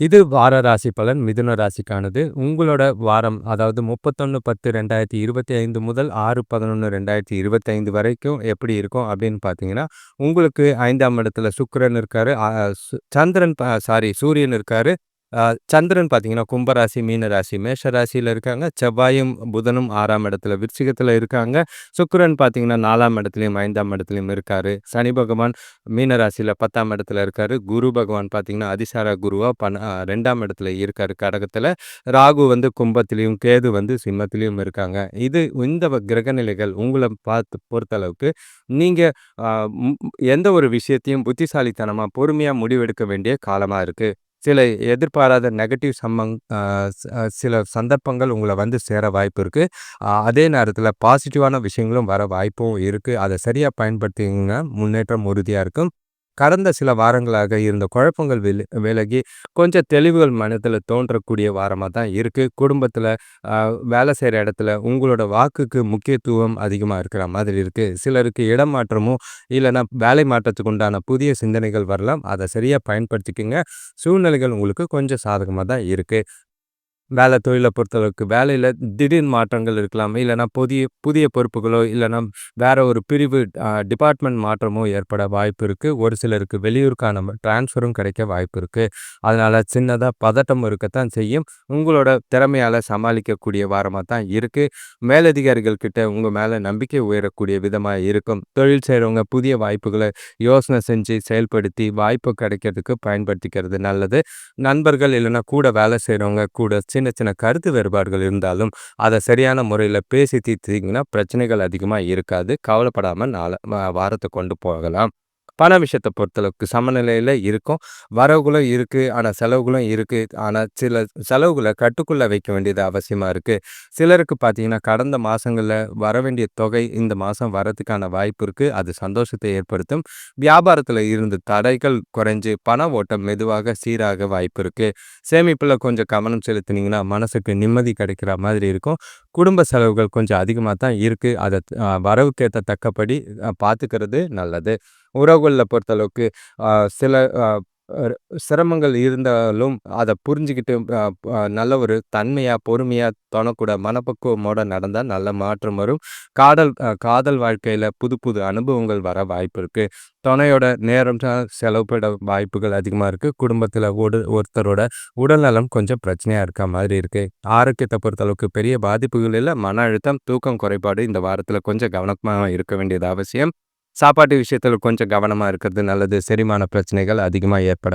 இது வார ராசி பலன் மிதுன ராசிக்கானது. உங்களோட வாரம் அதாவது முப்பத்தொன்று பத்து ரெண்டாயிரத்தி இருபத்தி ஐந்து முதல் ஆறு பதினொன்று ரெண்டாயிரத்தி இருபத்தி ஐந்து வரைக்கும் எப்படி இருக்கும் அப்படின்னு பார்த்தீங்கன்னா உங்களுக்கு ஐந்தாம் இடத்துல சுக்கரன் இருக்காரு. சு- சந்திரன் சாரி சூரியன் இருக்காரு. சந்திரன் பார்த்தீங்கன்னா கும்பராசி மீன ராசி மேஷ ராசியில் இருக்காங்க. செவ்வாயும் புதனும் ஆறாம் இடத்துல விருச்சிகத்தில் இருக்காங்க. சுக்கரன் பார்த்தீங்கன்னா நாலாம் இடத்துலையும் ஐந்தாம் இடத்துலையும் இருக்காரு. சனி பகவான் மீன ராசியில் பத்தாம் இடத்துல இருக்காரு. குரு பகவான் பார்த்தீங்கன்னா அதிசார குருவாக பண ரெண்டாம் இடத்துல இருக்காரு கடகத்தில். ராகு வந்து கும்பத்திலையும் கேது வந்து சிம்மத்திலையும் இருக்காங்க. இது இந்த கிரகநிலைகள் கிரக நிலைகள் உங்களை பார்த்து பொறுத்தளவுக்கு நீங்கள் எந்த ஒரு விஷயத்தையும் புத்திசாலித்தனமாக பொறுமையாக முடிவெடுக்க வேண்டிய காலமாக இருக்குது சில எதிர்பாராத நெகட்டிவ் சம்பங் சில சந்தர்ப்பங்கள் உங்களை வந்து சேர வாய்ப்பு இருக்குது அதே நேரத்தில் பாசிட்டிவான விஷயங்களும் வர வாய்ப்பும் இருக்குது அதை சரியாக பயன்படுத்திங்கன்னா முன்னேற்றம் உறுதியாக இருக்கும். கடந்த சில வாரங்களாக இருந்த குழப்பங்கள் வில விலகி கொஞ்சம் தெளிவுகள் மனத்தில் தோன்றக்கூடிய வாரமாக தான் இருக்குது குடும்பத்தில் வேலை செய்கிற இடத்துல உங்களோட வாக்குக்கு முக்கியத்துவம் அதிகமாக இருக்கிற மாதிரி இருக்குது சிலருக்கு இடம் மாற்றமும் இல்லைன்னா வேலை மாற்றத்துக்கு உண்டான புதிய சிந்தனைகள் வரலாம். அதை சரியாக பயன்படுத்திக்கங்க. சூழ்நிலைகள் உங்களுக்கு கொஞ்சம் சாதகமாக தான் இருக்குது வேலை தொழிலை பொறுத்தளவுக்கு வேலையில் திடீர் மாற்றங்கள் இருக்கலாம். இல்லைன்னா புதிய புதிய பொறுப்புகளோ இல்லைன்னா வேறு ஒரு பிரிவு டிபார்ட்மெண்ட் மாற்றமோ ஏற்பட வாய்ப்பு இருக்குது ஒரு சிலருக்கு வெளியூருக்கான டிரான்ஸ்ஃபரும் கிடைக்க வாய்ப்பு இருக்குது அதனால் சின்னதாக பதட்டம் இருக்கத்தான் செய்யும். உங்களோட திறமையால் சமாளிக்கக்கூடிய வாரமாக தான் இருக்குது மேலதிகாரிகள்கிட்ட உங்கள் மேலே நம்பிக்கை உயரக்கூடிய விதமாக இருக்கும். தொழில் செய்கிறவங்க புதிய வாய்ப்புகளை யோசனை செஞ்சு செயல்படுத்தி வாய்ப்பு கிடைக்கிறதுக்கு பயன்படுத்திக்கிறது நல்லது. நண்பர்கள் இல்லைன்னா கூட வேலை செய்கிறவங்க கூட சின்ன சின்ன கருத்து வேறுபாடுகள் இருந்தாலும் அதை சரியான முறையில் பேசி தீர்த்திங்கன்னா பிரச்சனைகள் அதிகமாக இருக்காது. கவலைப்படாமல் நாளை வாரத்தை கொண்டு போகலாம். பண விஷயத்தை பொறுத்தளவுக்கு சமநிலையில் இருக்கும். வரவுகளும் இருக்குது ஆனால் செலவுகளும் இருக்குது ஆனால் சில செலவுகளை கட்டுக்குள்ளே வைக்க வேண்டியது அவசியமாக இருக்குது சிலருக்கு பார்த்தீங்கன்னா கடந்த மாதங்களில் வர வேண்டிய தொகை இந்த மாதம் வரதுக்கான வாய்ப்பு இருக்குது அது சந்தோஷத்தை ஏற்படுத்தும். வியாபாரத்தில் இருந்து தடைகள் குறைஞ்சு பண ஓட்டம் மெதுவாக சீராக வாய்ப்பு இருக்குது சேமிப்பில் கொஞ்சம் கவனம் செலுத்தினீங்கன்னா மனசுக்கு நிம்மதி கிடைக்கிற மாதிரி இருக்கும். குடும்ப செலவுகள் கொஞ்சம் அதிகமாக தான் இருக்குது அதை வரவுக்கேற்ற தக்கபடி பார்த்துக்கிறது நல்லது. உறவுகளில் பொறுத்தளவுக்கு சில சிரமங்கள் இருந்தாலும் அதை புரிஞ்சுக்கிட்டு நல்ல ஒரு தன்மையாக பொறுமையாக தோணக்கூட மனப்பக்குவமோட நடந்தால் நல்ல மாற்றம் வரும். காதல் காதல் வாழ்க்கையில் புது புது அனுபவங்கள் வர வாய்ப்பு இருக்குது துணையோட நேரம் செலவுபட வாய்ப்புகள் அதிகமாக இருக்குது குடும்பத்தில் ஒரு ஒருத்தரோட உடல்நலம் கொஞ்சம் பிரச்சனையாக இருக்க மாதிரி இருக்குது ஆரோக்கியத்தை பொறுத்தளவுக்கு பெரிய பாதிப்புகள் இல்லை. மன அழுத்தம் தூக்கம் குறைபாடு இந்த வாரத்தில் கொஞ்சம் கவனமாக இருக்க வேண்டியது அவசியம். சாப்பாட்டு விஷயத்தில் கொஞ்சம் கவனமாக இருக்கிறது நல்லது. செரிமான பிரச்சனைகள் அதிகமாக ஏற்படும்